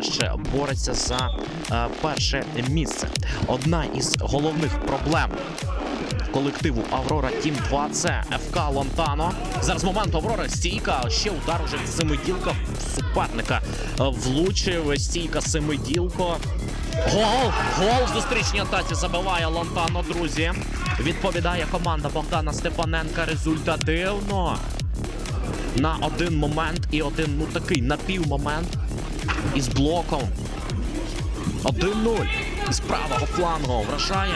все ще бореться за е, перше місце. Одна із головних проблем колективу Аврора Тім 2 це ФК Лонтано. Зараз момент Аврора стійка. Ще удар уже семиділка суперника. Влучив стійка семиділко. Гол! Гол в зустрічній забиває Лонтано, друзі. Відповідає команда Богдана Степаненка результативно. На один момент і один, ну такий напівмомент із блоком. 1-0 із правого флангу вражає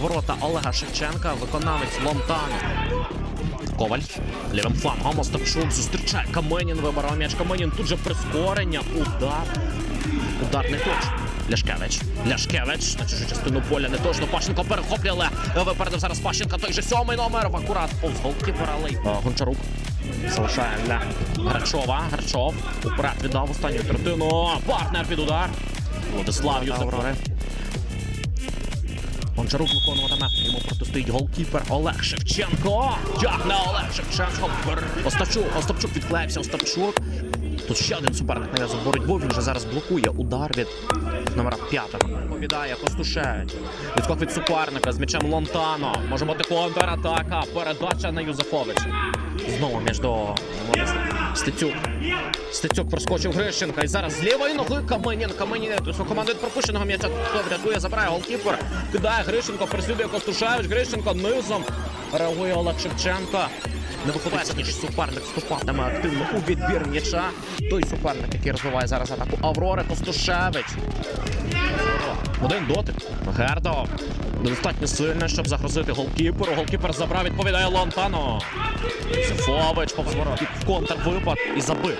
ворота Олега Шевченка, виконавець Лонтану. Коваль лівим флангом Остапчук зустрічає Каменін, вибирав м'яч Каменін. Тут же прискорення, удар. Удар не точно. Ляшкевич. Ляшкевич на чужу частину поля не точно. Пащенко перехоплює, але випередив зараз Пащенка. Той же сьомий номер. В акурат повз голкіпера, Гончарук залишає для Грачова. Грачов уперед віддав останню третину. Партнер під удар. Владислав Юзефори. Гончарук виконуватиме. Йому протистоїть голкіпер Олег Шевченко. Тягне Олег Шевченко. Остапчук. Остапчук відклеївся. Остапчук. Тут ще один суперник нав'язав боротьбу. Він вже зараз блокує удар від номера п'ятого. Повідає Костушевич. Відскок від суперника з м'ячем Лонтано. Може бути контратака. Передача на Юзефовича. Знову між до Стецюк. Стецюк проскочив Грищенка. І зараз з лівої ноги Каменін. Каменін. Команда від пропущеного м'яча тут рятує, забирає голкіпер. Кидає Грищенко, переслідує Костушевич. Грищенко низом. Реагує Олег Шевченко. Не виходить, ніж суперник вступатиме активно у відбір м'яча. Той суперник, який розвиває зараз атаку Аврори Костушевич. Один дотик. Гердо. Достатньо сильно, щоб загрозити голкіперу. Голкіпер забрав, відповідає Лонтано. Сефович повзворот. В контр випад і забив.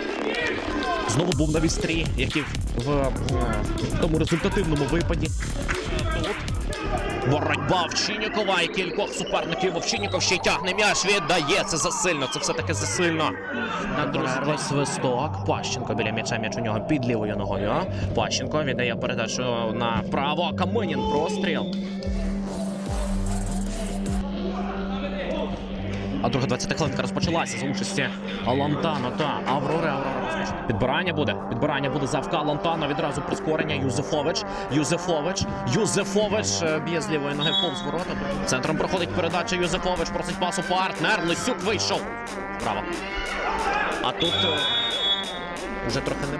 Знову був на вістрі, як і в, е, в тому результативному випаді. Боротьба Овчинникова і кількох суперників. Овчинников ще й тягне м'яч, віддає. Це засильно, це все-таки засильно. На другий свисток. Пащенко біля м'яча, м'яч у нього під лівою ногою. Пащенко віддає передачу направо. Каменін простріл. А друга 20 хвилинка розпочалася за участі Лантано та Аврори. Аврора. Підбирання буде. Підбирання буде завка Лантано. Відразу прискорення. Юзефович. Юзефович. Юзефович е, б'є з лівої ноги повз ворота. Центром проходить передача. Юзефович просить пасу партнер. Лисюк вийшов. Право. А тут е, вже трохи не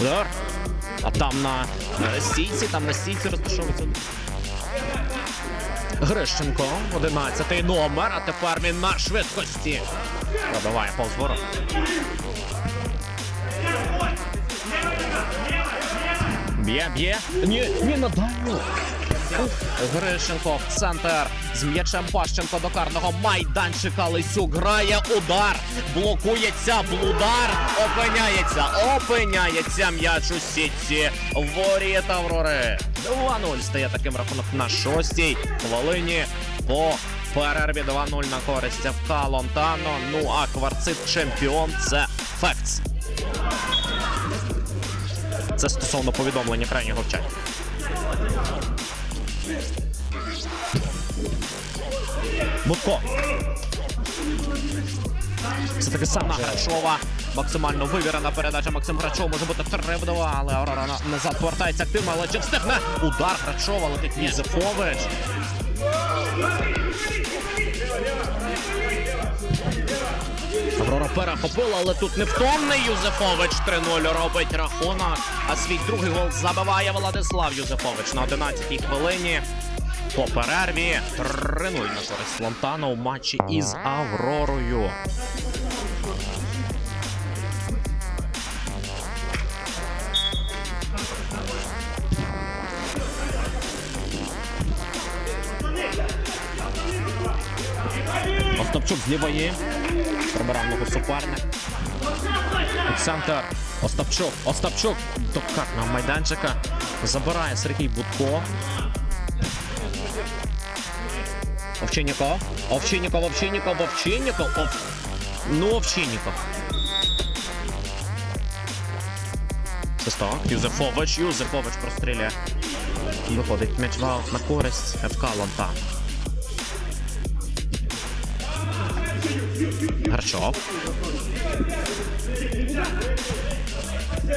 Удар. А там на е, стійці, там на стійці розташовується. Грищенко, 11-й номер, а тепер він на швидкості. Пробиває повз ворот. Б'є, б'є. Ні, ні, на дальню. Грищенко в центр з м'ячем Пащенко до карного майданчика. Лисюк грає удар. Блокується блудар. Опиняється. Опиняється м'яч у сітці. Воріт Аврори. 2-0 стає таким рахунок на шостій хвилині по перерві 2-0 на користь ФК Лонтано. Ну а кварцит чемпіон це фекс. Це стосовно повідомлення крайнього в Будко. Це таки сама Грачова. Максимально вивірена передача Максим Грачов може бути 3 в 2, але Аврора назад повертається активно, але чи встигне? Удар Грачова летить Юзефович. Аврора перехопила, але тут невтомний Юзефович 3-0 робить рахунок. А свій другий гол забиває Владислав Юзефович на 11-й хвилині. По перерві 3-0 на користь Лонтана у матчі із Авророю. Остапчук з. Прибирав ногу суперник. Центр. Остапчук. Остапчук до карного майданчика. Забирає Сергій Будко. Овчинников. Овчинников, Овчинников, Овчинников. Ов... Ну, Овчинников. Свисток. Юзефович. Юзефович простріляє. Виходить м'яч на користь ФК Лонтан. Гарчов.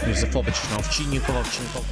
Юзефович на Овчиннікова, Овчинников.